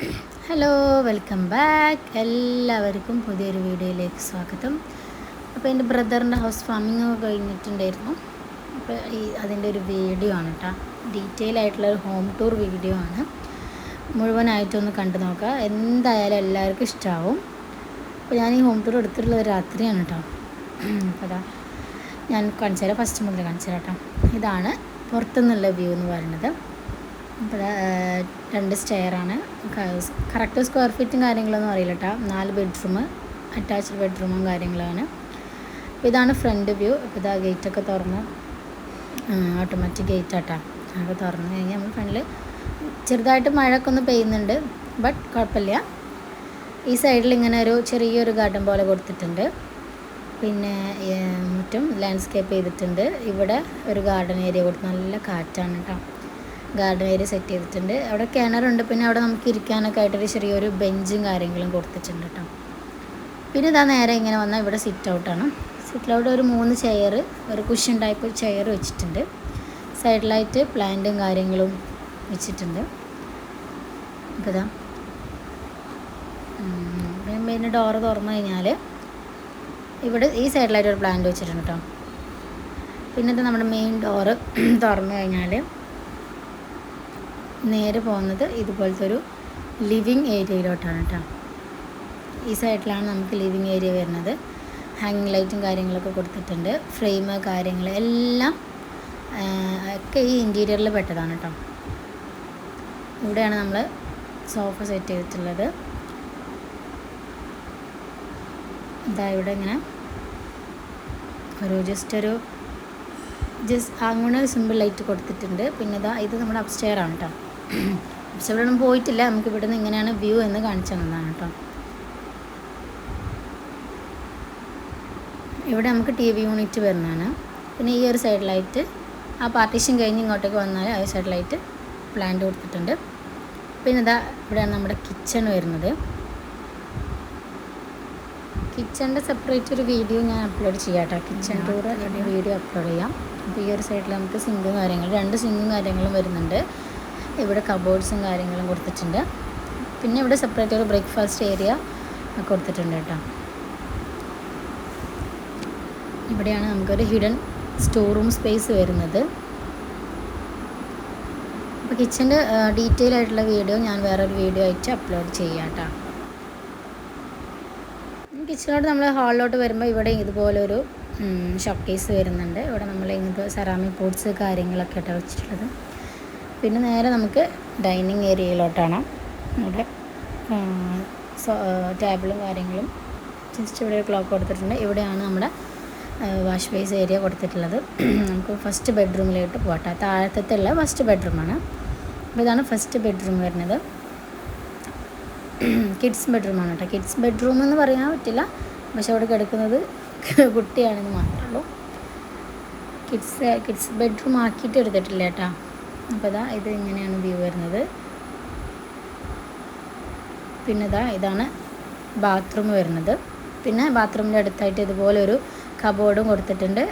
Hello welcome back എല്ലാവർക്കും പുതിയൊരു വീഡിയോയിലേക്ക് സ്വാഗതം. അപ്പോൾ എന്റെ ബ്രദറിന്റെ ഹൗസ് ഫാമിംഗ് ഒക്കെ കഴിഞ്ഞിട്ടുണ്ടായിരുന്നു. അപ്പോൾ ഈ അതിന്റെ ഒരു വീഡിയോ ആണ് കേട്ടോ ഡീറ്റെയിൽ ആയിട്ടുള്ള ഒരു ഹോം ടൂർ വീഡിയോ ആണ്. മുഴുവനായിട്ടൊന്ന് കണ്ടു നോക്കുക എന്തായാലും എല്ലാവർക്കും ഇഷ്ടമാവും അപ്പോൾ ഞാൻ ഈ ഹോം ടൂർ എടുത്തിട്ടുള്ളത് രാത്രിയാണ് കേട്ടോ അപ്പോൾ ഞാൻ കാണിച്ചു തരാം. ഫസ്റ്റ് മുതൽ കാണിച്ചു തരാം കേട്ടോ ഇതാണ് പുറത്തുനിന്നുള്ള വ്യൂ എന്ന് പറയുന്നത്. രണ്ട് സ്റ്റെയറാണ് കറക്റ്റ് സ്ക്വയർ ഫീറ്റും കാര്യങ്ങളൊന്നും അറിയില്ല കേട്ടോ നാല് ബെഡ്റൂം അറ്റാച്ച്ഡ് ബെഡ്റൂമും കാര്യങ്ങളാണ്. അപ്പോൾ ഇതാണ് ഫ്രണ്ട് വ്യൂ അപ്പോൾ ഇതാ ഗേറ്റൊക്കെ തുറന്ന് ഓട്ടോമാറ്റിക് ഗേറ്റ് ആട്ടാ അതൊക്കെ തുറന്ന് കഴിഞ്ഞാൽ നമ്മൾ ഫ്രണ്ടിൽ ചെറുതായിട്ട് മഴയൊക്കെ ഒന്ന് പെയ്യുന്നുണ്ട്. ബട്ട് കുഴപ്പമില്ല. ഈ സൈഡിൽ ഇങ്ങനെ ഒരു ചെറിയൊരു ഗാർഡൻ പോലെ കൊടുത്തിട്ടുണ്ട്. പിന്നെ മുറ്റും ലാൻഡ്സ്കേപ്പ് ചെയ്തിട്ടുണ്ട്. ഇവിടെ ഒരു ഗാർഡൻ ഏരിയ കൊടുത്ത് നല്ല കാറ്റാണ് കേട്ടോ ഗാർഡൻ ഏരിയ സെറ്റ് ചെയ്തിട്ടുണ്ട്. അവിടെ കിണറുണ്ട് പിന്നെ അവിടെ നമുക്ക് ഇരിക്കാനൊക്കെ ആയിട്ടൊരു ചെറിയൊരു ബെഞ്ചും കാര്യങ്ങളും കൊടുത്തിട്ടുണ്ട് കേട്ടോ. പിന്നെ ഇതാ നേരെ ഇങ്ങനെ വന്നാൽ ഇവിടെ സിറ്റ് ഔട്ടാണ് സിറ്റ് ഔട്ട് ഒരു മൂന്ന് ചെയർ ഒരു കുഷൻ ടൈപ്പ് ചെയർ വെച്ചിട്ടുണ്ട്. സൈഡിലായിട്ട് പ്ലാന്റും കാര്യങ്ങളും വെച്ചിട്ടുണ്ട്. അപ്പോൾ ഇതാ. പിന്നെ ഡോറ് തുറന്നു കഴിഞ്ഞാൽ ഇവിടെ ഈ സൈഡിലായിട്ട് ഒരു പ്ലാന്റ് വെച്ചിട്ടുണ്ട് കേട്ടോ. പിന്നെ ഇത് നമ്മുടെ മെയിൻ ഡോറ് തുറന്നു കഴിഞ്ഞാൽ നേരെ പോകുന്നത് ഇതുപോലത്തെ ഒരു ലിവിങ് ഏരിയയിലോട്ടാണ് കേട്ടോ. ഈ സൈഡിലാണ് നമുക്ക് ലിവിങ് ഏരിയ വരുന്നത്. ഹാങ്ങിങ് ലൈറ്റും കാര്യങ്ങളൊക്കെ കൊടുത്തിട്ടുണ്ട്. ഫ്രെയിം കാര്യങ്ങൾ എല്ലാം ഒക്കെ ഈ ഇന്റീരിയറിൽ പെട്ടതാണ് കേട്ടോ. ഇവിടെയാണ് നമ്മൾ സോഫ സെറ്റ് ചെയ്തിട്ടുള്ളത്. ഇതാ ഇവിടെ ഇങ്ങനെ ഒരു ജസ്റ്റ് ഒരു ജസ്റ്റ് അങ്ങനെ സിമ്പിൾ ലൈറ്റ് കൊടുത്തിട്ടുണ്ട്. പിന്നെ ഇതാ ഇത് നമ്മുടെ അപ്സ്റ്റെയർ ആണ് കേട്ടോ. അപ്സ്റ്റെയർ ഒന്നും പോയിട്ടില്ല. നമുക്ക് ഇവിടെ നിന്ന് ഇങ്ങനെയാണ് വ്യൂ എന്ന് കാണിച്ചു തന്നതാണ് കേട്ടോ. ഇവിടെ നമുക്ക് ടി വി യൂണിറ്റ് വരുന്നതാണ്. പിന്നെ ഈ ഒരു സൈഡിലായിട്ട് ആ പാർട്ടീഷൻ കഴിഞ്ഞ് ഇങ്ങോട്ടേക്ക് വന്നാൽ ആ സൈഡിലായിട്ട് പ്ലാന്റ് കൊടുത്തിട്ടുണ്ട്. പിന്നെ ഇതാ ഇവിടെയാണ് നമ്മുടെ കിച്ചൺ വരുന്നത്. കിച്ചണിന്റെ സെപ്പറേറ്റ് ഒരു വീഡിയോ ഞാൻ അപ്ലോഡ് ചെയ്യാം കേട്ടോ. കിച്ചൺ ടൂർ വീഡിയോ അപ്ലോഡ് ചെയ്യാം. അപ്പോൾ ഈ ഒരു സൈഡിൽ നമുക്ക് സിങ്കും കാര്യങ്ങളും രണ്ട് സിങ്കും കാര്യങ്ങളും വരുന്നുണ്ട്. ഇവിടെ കബോർഡ്സും കാര്യങ്ങളും കൊടുത്തിട്ടുണ്ട്. പിന്നെ ഇവിടെ സെപ്പറേറ്റ് ഒരു ബ്രേക്ക്ഫാസ്റ്റ് ഏരിയ കൊടുത്തിട്ടുണ്ട് കേട്ടോ. ഇവിടെയാണ് നമുക്കൊരു ഹിഡൻ സ്റ്റോർ റൂം സ്പേസ് വരുന്നത്. അപ്പോൾ കിച്ചന്റെ ഡീറ്റെയിൽ ആയിട്ടുള്ള വീഡിയോ ഞാൻ വേറൊരു വീഡിയോ ആയിട്ട് അപ്ലോഡ് ചെയ്യാം കേട്ടോ. കിച്ചണിലോട്ട് നമ്മൾ ഹാളിലോട്ട് വരുമ്പോൾ ഇവിടെ ഇതുപോലൊരു ഷോക്കേസ് കേസ് വരുന്നുണ്ട്. ഇവിടെ നമ്മൾ ഇങ്ങനത്തെ സെറാമിക് പോട്ട്സ് കാര്യങ്ങളൊക്കെ ആയിട്ട് വെച്ചിട്ടുള്ളത്. പിന്നെ നേരെ നമുക്ക് ഡൈനിങ് ഏരിയയിലോട്ടാണ്. ഇവിടെ ടേബിളും കാര്യങ്ങളും. ജസ്റ്റ് ഇവിടെ ഒരു ക്ലോക്ക് കൊടുത്തിട്ടുണ്ട്. ഇവിടെയാണ് നമ്മുടെ വാഷ് ബേസ് ഏരിയ കൊടുത്തിട്ടുള്ളത്. നമുക്ക് ഫസ്റ്റ് ബെഡ്റൂമിലോട്ട് പോകട്ടെ താഴത്തുള്ള ഫസ്റ്റ് ബെഡ്റൂമാണ്. അപ്പോൾ ഇതാണ് ഫസ്റ്റ് ബെഡ്റൂം വരുന്നത്. കിഡ്സ് ബെഡ്റൂമാണ് കേട്ടോ. കിഡ്സ് ബെഡ്റൂം എന്ന് പറയാൻ പറ്റില്ല. പക്ഷെ അവിടെ കിടക്കുന്നത് കുട്ടിയാണെന്ന് മാത്രമേ ഉള്ളൂ. കിഡ്സ് കിഡ്സ് ബെഡ്റൂം ആക്കിയിട്ട് എടുത്തിട്ടില്ല കേട്ടോ. അപ്പോൾ ഇതാ ഇത് ഇങ്ങനെയാണ് വ്യൂ വരുന്നത്. പിന്നെ ഇതാ ഇതാണ് ബാത്റൂം വരുന്നത്. പിന്നെ ബാത്റൂമിന്റെ അടുത്തായിട്ട് ഇതുപോലെ ഒരു കബോർഡും കൊടുത്തിട്ടുണ്ട്.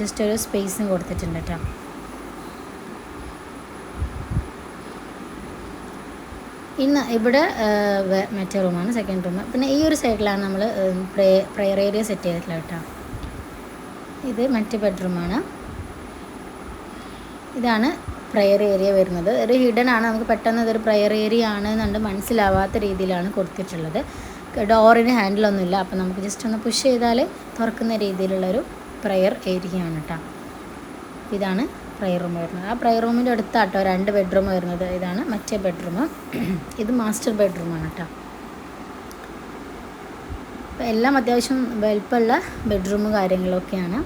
ജസ്റ്റ് ഒരു സ്പേസും കൊടുത്തിട്ടുണ്ട് കേട്ടോ. ഇന്ന് ഇവിടെ മറ്റേ റൂമാണ് സെക്കൻഡ് റൂം. പിന്നെ ഈ ഒരു സൈഡിലാണ് നമ്മൾ പ്രേ പ്രയർ ഏരിയ സെറ്റ് ചെയ്തിട്ടുള്ളത് കേട്ടോ. ഇത് മറ്റ് ബെഡ്റൂമാണ് ഇതാണ് പ്രയർ ഏരിയ വരുന്നത്. ഒരു ഹിഡൻ ആണ്. നമുക്ക് പെട്ടെന്ന് ഇതൊരു പ്രയർ ഏരിയ ആണ് എന്നുണ്ട് മനസ്സിലാവാത്ത രീതിയിലാണ് കൊടുത്തിട്ടുള്ളത്. ഡോറിന് ഹാൻഡിലൊന്നുമില്ല അപ്പോൾ നമുക്ക് ജസ്റ്റ് ഒന്ന് പുഷ് ചെയ്താൽ തുറക്കുന്ന രീതിയിലുള്ളൊരു പ്രയർ ഏരിയ ആണ് കേട്ടോ ഇതാണ് പ്രയർ റൂം വരുന്നത്. ആ പ്രയർ റൂമിന്റെ അടുത്താട്ടോ രണ്ട് ബെഡ്റൂം വരുന്നത്. ഇതാണ് മറ്റേ ബെഡ്റൂം ഇത് മാസ്റ്റർ ബെഡ്റൂമാണ് കേട്ടോ അപ്പോൾ എല്ലാം അത്യാവശ്യം വലുപ്പമുള്ള ബെഡ്റൂം കാര്യങ്ങളൊക്കെയാണ്.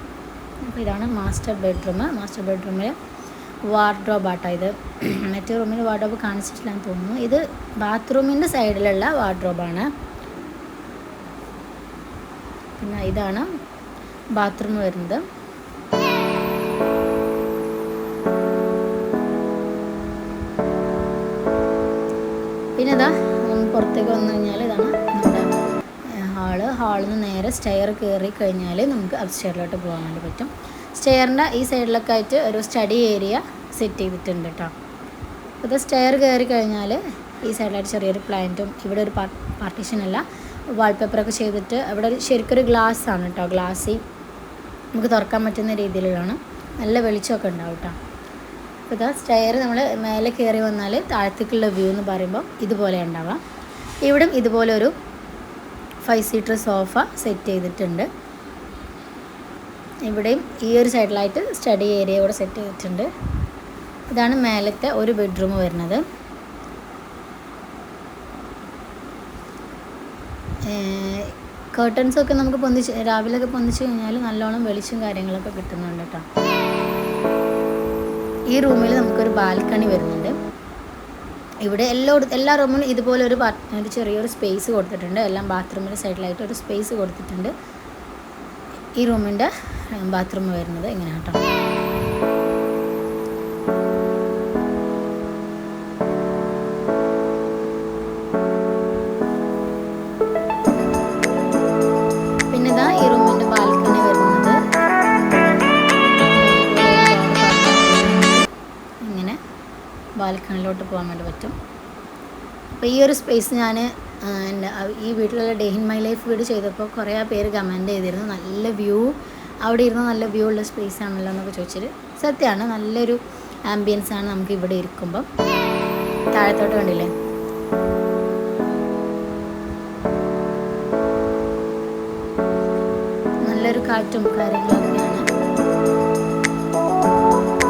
അപ്പോൾ ഇതാണ് മാസ്റ്റർ ബെഡ്റൂം മാസ്റ്റർ ബെഡ്റൂമിൽ വാർഡ്രോബ് ആട്ടോ ഇത്. മറ്റേ റൂമിൽ വാർഡ്രോബ് കാണിച്ചിട്ടില്ലെന്ന് തോന്നുന്നു. ഇത് ബാത്റൂമിന്റെ സൈഡിലുള്ള വാർഡ്രോബാണ് പിന്നെ ഇതാണ് ബാത്റൂം വരുന്നത്. പിന്നെ ഇതാ പുറത്തേക്ക് വന്നു കഴിഞ്ഞാൽ ഇതാണ് നമ്മുടെ ഹാൾ ഹാളിൽ നിന്ന് നേരെ സ്റ്റെയർ കയറി കഴിഞ്ഞാൽ നമുക്ക് അപ്സ്റ്റെയറിലോട്ട് പോകാൻ വേണ്ടി പറ്റും. സ്റ്റെയറിന്റെ ഈ സൈഡിലൊക്കെ ആയിട്ട് ഒരു സ്റ്റഡി ഏരിയ സെറ്റ് ചെയ്തിട്ടുണ്ട് കേട്ടോ. ഇത് സ്റ്റെയർ കയറി കഴിഞ്ഞാൽ ഈ സൈഡിലായിട്ട് ചെറിയൊരു പ്ലാന്റും ഇവിടെ ഒരു പാർട്ടീഷൻ അല്ല വാൾപേപ്പറൊക്കെ ചെയ്തിട്ട് അവിടെ ഒരു ശരിക്കൊരു ഗ്ലാസ് ആണ് കേട്ടോ. ഗ്ലാസ്സി നമുക്ക് തുറക്കാൻ പറ്റുന്ന രീതിയിലുള്ളതാണ്. നല്ല വെളിച്ചമൊക്കെ ഉണ്ടാവും കേട്ടോ. അപ്പോൾ ഇതാ സ്റ്റെയർ നമ്മൾ മേലെ കയറി വന്നാൽ താഴത്തേക്കുള്ള വ്യൂ എന്ന് പറയുമ്പോൾ ഇതുപോലെ ഉണ്ടാവാം. ഇവിടും ഇതുപോലെ ഒരു ഫൈവ് സീറ്റർ സോഫ സെറ്റ് ചെയ്തിട്ടുണ്ട്. ഇവിടെയും ഈ ഒരു സൈഡിലായിട്ട് സ്റ്റഡി ഏരിയ കൂടെ സെറ്റ് ചെയ്തിട്ടുണ്ട്. ഇതാണ് മേലത്തെ ഒരു ബെഡ്റൂം വരുന്നത്. കേർട്ടൻസൊക്കെ നമുക്ക് പൊന്തിച്ച് രാവിലെയൊക്കെ പൊന്തിച്ച് കഴിഞ്ഞാൽ നല്ലോണം വെളിച്ചും കാര്യങ്ങളൊക്കെ കിട്ടുന്നുണ്ട് കേട്ടോ. ഈ റൂമിൽ നമുക്കൊരു ബാൽക്കണി വരുന്നുണ്ട്. ഇവിടെ എല്ലാ എല്ലാ റൂമിലും ഇതുപോലെ ഒരു ഒരു ചെറിയൊരു സ്പേസ് കൊടുത്തിട്ടുണ്ട്. എല്ലാം ബാത്റൂമിന്റെ സൈഡിലായിട്ട് ഒരു സ്പേസ് കൊടുത്തിട്ടുണ്ട്. ഈ റൂമിന്റെ ബാത്റൂം വരുന്നത് ഇങ്ങനെ കേട്ടോ. പിന്നെ ഈ വരുന്നത്. ഇങ്ങനെ ബാൽക്കണിലോട്ട് പോകാൻ വേണ്ടി പറ്റും. അപ്പോൾ ഈ ഒരു സ്പേസ് ഞാൻ ഈ വീട്ടിലുള്ള ഡേ ഇൻ മൈ ലൈഫ് വീട് ചെയ്തപ്പോൾ കുറേ പേര് കമന്റ് ചെയ്തിരുന്നു. നല്ല വ്യൂ അവിടെ ഇരുന്ന് നല്ല വ്യൂ ഉള്ള സ്പേസ് ആണല്ലോ എന്നൊക്കെ ചോദിച്ചിട്ട് സത്യമാണ്. നല്ലൊരു ആംബിയൻസ് ആണ് നമുക്ക് ഇവിടെ ഇരിക്കുമ്പം. താഴത്തോട്ട് കണ്ടില്ലേ? നല്ലൊരു കാറ്റും കാര്യങ്ങളൊക്കെയാണ്.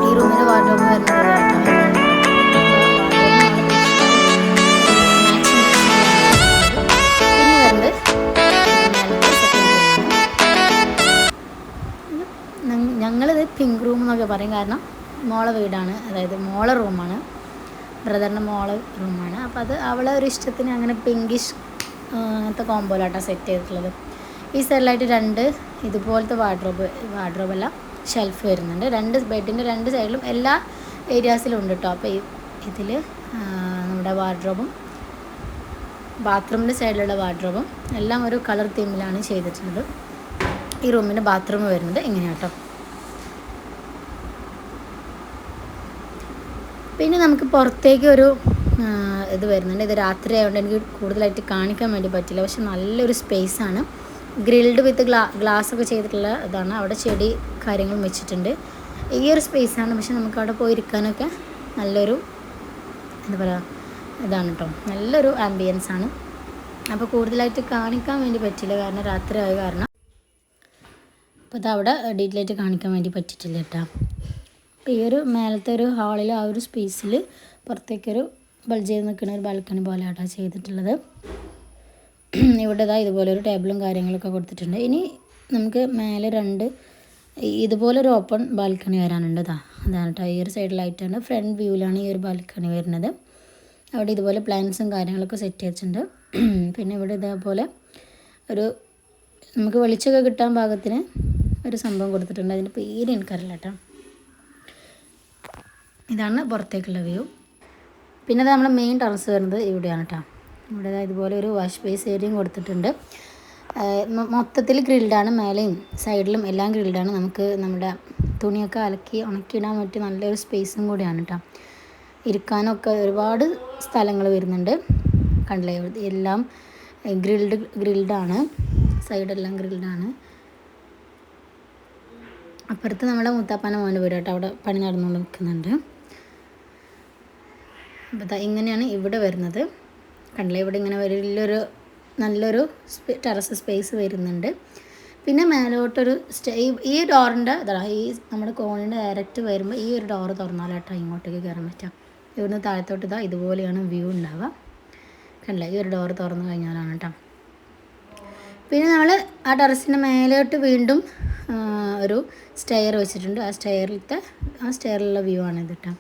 ഈ റൂമിന് വാർഡ്രോബ് വരുന്നത് എന്നൊക്കെ പറയും. കാരണം മോളെ വീടാണ്. അതായത് മോളെ റൂമാണ്. ബ്രദറിന്റെ മോളെ റൂമാണ്. അപ്പോൾ അത് അവളെ ഒരു ഇഷ്ടത്തിന് അങ്ങനെ പിങ്കിഷ് അങ്ങനത്തെ കോമ്പോലാട്ടോ സെറ്റ് ചെയ്തിട്ടുള്ളത്. ഈ സൈഡിലായിട്ട് രണ്ട് ഇതുപോലത്തെ വാർഡ്രോബ് വാർഡ്രോബല്ല ഷെൽഫ് വരുന്നുണ്ട്. രണ്ട് ബെഡിന്റെ രണ്ട് സൈഡിലും എല്ലാ ഏരിയാസിലും ഉണ്ട് കേട്ടോ അപ്പോൾ ഇതിൽ നമ്മുടെ വാർഡ്രോബും ബാത്റൂമിന്റെ സൈഡിലുള്ള വാർഡ്രോബും എല്ലാം ഒരു കളർ തീമിലാണ് ചെയ്തിട്ടുള്ളത്. ഈ റൂമിന്റെ ബാത്റൂം വരുന്നത് ഇങ്ങനെയാണ് പിന്നെ നമുക്ക് പുറത്തേക്ക് ഒരു ഇത് വരുന്നുണ്ട്. ഇത് രാത്രി ആയതുകൊണ്ട് എനിക്ക് കൂടുതലായിട്ട് കാണിക്കാൻ വേണ്ടി പറ്റില്ല. പക്ഷെ നല്ലൊരു സ്പേസ് ആണ്. ഗ്രിൽഡ് വിത്ത് ഗ്ലാ ഗ്ലാസ് ഒക്കെ ചെയ്തിട്ടുള്ള ഇതാണ്. അവിടെ ചെടി കാര്യങ്ങളും വെച്ചിട്ടുണ്ട്. ഈ ഒരു സ്പേസ് ആണ്. പക്ഷെ നമുക്ക് അവിടെ പോയി ഇരിക്കാനൊക്കെ നല്ലൊരു എന്താ പറയുക ഇതാണ് കേട്ടോ നല്ലൊരു ആംബിയൻസ് ആണ്. അപ്പോൾ കൂടുതലായിട്ട് കാണിക്കാൻ വേണ്ടി പറ്റില്ല. കാരണം രാത്രി ആയ കാരണം. അപ്പോൾ അതവിടെ ഡീറ്റെയിൽ ആയിട്ട് കാണിക്കാൻ വേണ്ടി പറ്റിയിട്ടില്ല കേട്ടോ ഈ ഒരു മേലത്തെ ഒരു ഹാളിൽ ആ ഒരു സ്പേസിൽ പുറത്തേക്കൊരു ബൾജ് ചെയ്ത് നിൽക്കുന്ന ഒരു ബാൽക്കണി പോലെ ആട്ടോ ചെയ്തിട്ടുള്ളത്. ഇവിടെ ഇതാ ഇതുപോലെ ഒരു ടേബിളും കാര്യങ്ങളൊക്കെ കൊടുത്തിട്ടുണ്ട്. ഇനി നമുക്ക് മേലെ രണ്ട് ഇതുപോലെ ഒരു ഓപ്പൺ ബാൽക്കണി വരാനുണ്ട് ഇതാ അതാണ് കേട്ടോ ഈ ഒരു സൈഡിലായിട്ടാണ് ഫ്രണ്ട് വ്യൂവിലാണ് ഈ ഒരു ബാൽക്കണി വരുന്നത്. അവിടെ ഇതുപോലെ പ്ലാന്റ്സും കാര്യങ്ങളൊക്കെ സെറ്റ് ചെയ്തിട്ടുണ്ട്. പിന്നെ ഇവിടെ ഇതേപോലെ ഒരു നമുക്ക് വെളിച്ചമൊക്കെ കിട്ടാൻ ഭാഗത്തിന് ഒരു സംഭവം കൊടുത്തിട്ടുണ്ട്. അതിന്റെ പേര് എനിക്കറിയില്ല കേട്ടോ ഇതാണ് പുറത്തേക്കുള്ള വ്യൂ. പിന്നെ അത് നമ്മുടെ മെയിൻ ടെറസ് വരുന്നത് ഇവിടെയാണ് കേട്ടോ ഇവിടെ ഇതുപോലെ ഒരു വാഷ് ബേസ് ഏരിയയും കൊടുത്തിട്ടുണ്ട്. മൊത്തത്തിൽ ഗ്രിൽഡാണ് മേലെയും സൈഡിലും എല്ലാം ഗ്രിൽഡാണ് നമുക്ക് നമ്മുടെ തുണിയൊക്കെ അലക്കി ഉണക്കിയിടാൻ പറ്റിയ നല്ലൊരു സ്പേസും കൂടിയാണ് കേട്ടോ ഇരിക്കാനൊക്കെ ഒരുപാട് സ്ഥലങ്ങൾ വരുന്നുണ്ട്. കണ്ടില്ലേ? എല്ലാം ഗ്രിൽഡ് ഗ്രിൽഡാണ് സൈഡെല്ലാം ഗ്രിൽഡാണ് അപ്പുറത്ത് നമ്മുടെ മുത്താപ്പാന മോന്റെ വീട് കേട്ടോ അവിടെ പണി നടന്നുകൊണ്ട് നിൽക്കുന്നുണ്ട്. അപ്പോൾ ഇങ്ങനെയാണ് ഇവിടെ വരുന്നത്. കണ്ടില്ലേ? ഇവിടെ ഇങ്ങനെ വലിയൊരു നല്ലൊരു ടെറസ് സ്പേസ് വരുന്നുണ്ട്. പിന്നെ മേലോട്ടൊരു സ്റ്റേ ഈ ഡോറിന്റെ ഇതാ ഈ നമ്മുടെ കോണിന്റെ ഡയറക്റ്റ് വരുമ്പോൾ ഈ ഒരു ഡോറ് തുറന്നാലാട്ടോ ഇങ്ങോട്ടേക്ക് കയറാൻ പറ്റുക ഇവിടുന്ന് താഴത്തോട്ട് ഇതാ ഇതുപോലെയാണ് വ്യൂ ഉണ്ടാവുക. കണ്ടില്ല? ഈ ഒരു ഡോറ് തുറന്നു കഴിഞ്ഞാലാണ് കേട്ടോ പിന്നെ നമ്മൾ ആ ടെറസിന്റെ മേലോട്ട് വീണ്ടും ഒരു സ്റ്റെയർ വെച്ചിട്ടുണ്ട്. ആ സ്റ്റെയറിലത്തെ ആ സ്റ്റെയറിലുള്ള വ്യൂ ആണ് ഇത് കേട്ടോ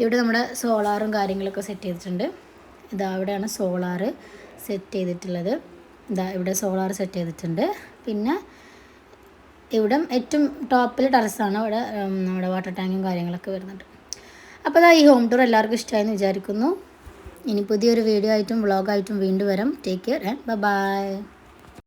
ഇവിടെ നമ്മുടെ സോളാറും കാര്യങ്ങളൊക്കെ സെറ്റ് ചെയ്തിട്ടുണ്ട്. ഇതാ അവിടെയാണ് സോളാറ് സെറ്റ് ചെയ്തിട്ടുള്ളത്. ഇതാ ഇവിടെ സോളാർ സെറ്റ് ചെയ്തിട്ടുണ്ട്. പിന്നെ ഇവിടെ ഏറ്റവും ടോപ്പിൽ ടെറസാണ് ഇവിടെ നമ്മുടെ വാട്ടർ ടാങ്കും കാര്യങ്ങളൊക്കെ വരുന്നുണ്ട്. അപ്പോൾ അതാ ഈ ഹോം ടൂർ എല്ലാവർക്കും ഇഷ്ടമായെന്ന് വിചാരിക്കുന്നു. ഇനി പുതിയൊരു വീഡിയോ ആയിട്ടും വ്ളോഗായിട്ടും വീണ്ടും വരാം. Take care and by